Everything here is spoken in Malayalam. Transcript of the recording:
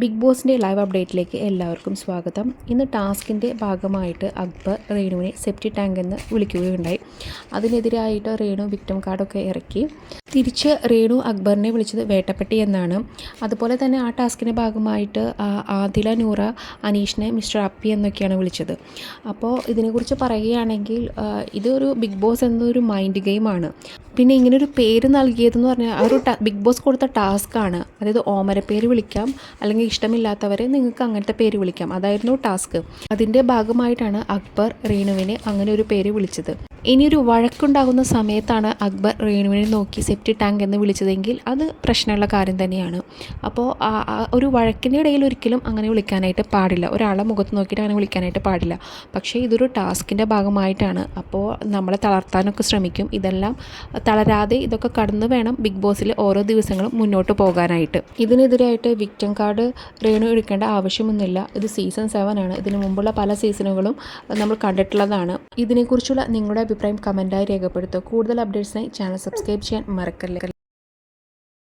ബിഗ് ബോസിന്റെ ലൈവ് അപ്ഡേറ്റിലേക്ക് എല്ലാവർക്കും സ്വാഗതം. ഇന്ന് ടാസ്കിന്റെ ഭാഗമായിട്ട് അക്ബർ റേണുവിനെ സെപ്റ്റി ടാങ്ക് എന്ന് വിളിക്കുകയുണ്ടായി. അതിനെതിരായിട്ട് റേണു വിക്ടം കാർഡൊക്കെ ഇറക്കി. തിരിച്ച് റേണു അക്ബറിനെ വിളിച്ചത് വേട്ടപ്പെട്ടി എന്നാണ്. അതുപോലെ തന്നെ ആ ടാസ്കിന്റെ ഭാഗമായിട്ട് ആദില നൂറ അനീഷിനെ മിസ്റ്റർ അപ്പി എന്നൊക്കെയാണ് വിളിച്ചത്. അപ്പോൾ ഇതിനെക്കുറിച്ച് പറയുകയാണെങ്കിൽ ഇതൊരു ബിഗ് ബോസ് എന്നൊരു മൈൻഡ് ഗെയിമാണ് പിന്നെ ഇങ്ങനൊരു പേര് നൽകിയതെന്ന് പറഞ്ഞാൽ ആ ഒരു ബിഗ് ബോസ് കൊടുത്ത ടാസ്ക്കാണ് അതായത് ഓമരപ്പേര് പേര് വിളിക്കാം അല്ലെങ്കിൽ ഇഷ്ടമില്ലാത്തവരെ നിങ്ങൾക്ക് അങ്ങനത്തെ പേര് വിളിക്കാം. അതായിരുന്നു ടാസ്ക്. അതിന്റെ ഭാഗമായിട്ടാണ് അക്ബർ റീണുവിനെ അങ്ങനെ ഒരു പേര് വിളിച്ചത്. ഇനിയൊരു വഴക്കുണ്ടാകുന്ന സമയത്താണ് അക്ബർ റേണുവിനെ നോക്കി സെപ്റ്റി ടാങ്ക് എന്ന് വിളിച്ചതെങ്കിൽ അത് പ്രശ്നമുള്ള കാര്യം തന്നെയാണ്. അപ്പോൾ ഒരു വഴക്കിന്റെ ഇടയിൽ ഒരിക്കലും അങ്ങനെ വിളിക്കാനായിട്ട് പാടില്ല. ഒരാളെ മുഖത്ത് നോക്കിയിട്ട് അങ്ങനെ വിളിക്കാനായിട്ട് പാടില്ല. പക്ഷേ ഇതൊരു ടാസ്കിന്റെ ഭാഗമായിട്ടാണ്. അപ്പോൾ നമ്മളെ തളർത്താനൊക്കെ ശ്രമിക്കും. ഇതെല്ലാം തളരാതെ ഇതൊക്കെ കടന്നു വേണം ബിഗ് ബോസിൽ ഓരോ ദിവസങ്ങളും മുന്നോട്ട് പോകാനായിട്ട്. ഇതിനെതിരായിട്ട് വിക്ടം കാർഡ് റേണു എടുക്കേണ്ട ആവശ്യമൊന്നുമില്ല. ഇത് സീസൺ സെവൻ ആണ്. ഇതിനു മുമ്പുള്ള പല സീസണുകളും നമ്മൾ കണ്ടിട്ടുള്ളതാണ്. ഇതിനെക്കുറിച്ചുള്ള നിങ്ങളുടെ അഭിപ്രായം കമന്റായി രേഖപ്പെടുത്തുക. കൂടുതൽ അപ്ഡേറ്റ്സിനായി ചാനൽ സബ്സ്ക്രൈബ് ചെയ്യാൻ മറക്കല്ലേ.